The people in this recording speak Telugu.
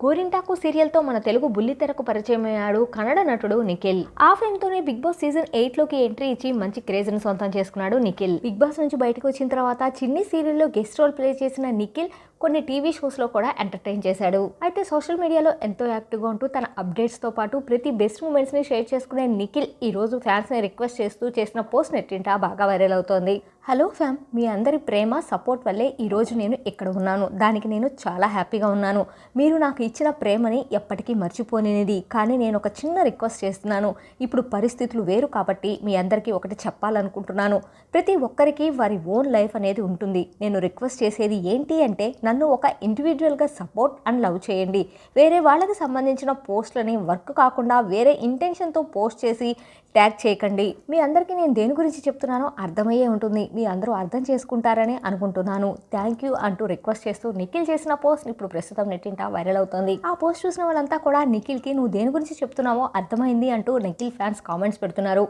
గోరింటాకు సీరియల్తో మన తెలుగు బుల్లితెరకు పరిచయమయ్యాడు కన్నడ నటుడు నిఖిల్. ఆ ఫేమ్తోనే బిగ్ బాస్ సీజన్ ఎయిట్లోకి ఎంట్రీ ఇచ్చి మంచి క్రేజ్ని సొంతం చేసుకున్నాడు నిఖిల్. బిగ్ బాస్ నుంచి బయటకు వచ్చిన తర్వాత చిన్ని సీరియల్లో గెస్ట్ రోల్ ప్లే చేసిన నిఖిల్ కొన్ని టీవీ షోస్లో కూడా ఎంటర్టైన్ చేశాడు. అయితే సోషల్ మీడియాలో ఎంతో యాక్టివ్గా ఉంటూ తన అప్డేట్స్తో పాటు ప్రతి బెస్ట్ మూమెంట్స్ని షేర్ చేసుకునే నిఖిల్ ఈ రోజు ఫ్యాన్స్ని రిక్వెస్ట్ చేస్తూ చేసిన పోస్ట్ నెట్టింటా బాగా వైరల్ అవుతోంది. హలో ఫ్యామ్ మీ అందరి ప్రేమ సపోర్ట్ వల్లే ఈరోజు నేను ఇక్కడ ఉన్నాను. దానికి నేను చాలా హ్యాపీగా ఉన్నాను. మీరు నాకు ఇచ్చిన ప్రేమని ఎప్పటికీ మర్చిపోలేనిది కానీ నేను ఒక చిన్న రిక్వెస్ట్ చేస్తున్నాను. ఇప్పుడు పరిస్థితులు వేరు కాబట్టి మీ అందరికీ ఒకటి చెప్పాలనుకుంటున్నాను. ప్రతి ఒక్కరికి వారి ఓన్ లైఫ్ అనేది ఉంటుంది. నేను రిక్వెస్ట్ చేసేది ఏంటి అంటే నన్ను ఒక ఇండివిజువల్గా సపోర్ట్ అండ్ లవ్ చేయండి. వేరే వాళ్ళకి సంబంధించిన పోస్ట్లని వర్క్ కాకుండా వేరే ఇంటెన్షన్తో పోస్ట్ చేసి ట్యాగ్ చేయకండి. మీ అందరికీ నేను దేని గురించి చెప్తున్నానో అర్థమయ్యే ఉంటుంది. మీ అందరూ అర్థం చేసుకుంటారని అనుకుంటున్నాను. థ్యాంక్ యూ అంటూ రిక్వెస్ట్ చేస్తూ నిఖిల్ చేసిన పోస్ట్ ఇప్పుడు ప్రస్తుతం నెట్టింట వైరల్ అవుతుంది. ఆ పోస్ట్ చూసిన వాళ్ళంతా కూడా నిఖిల్కి నువ్వు దేని గురించి చెప్తున్నావో అర్థమైంది అంటూ నిఖిల్ ఫ్యాన్స్ కామెంట్స్ పెడుతున్నారు.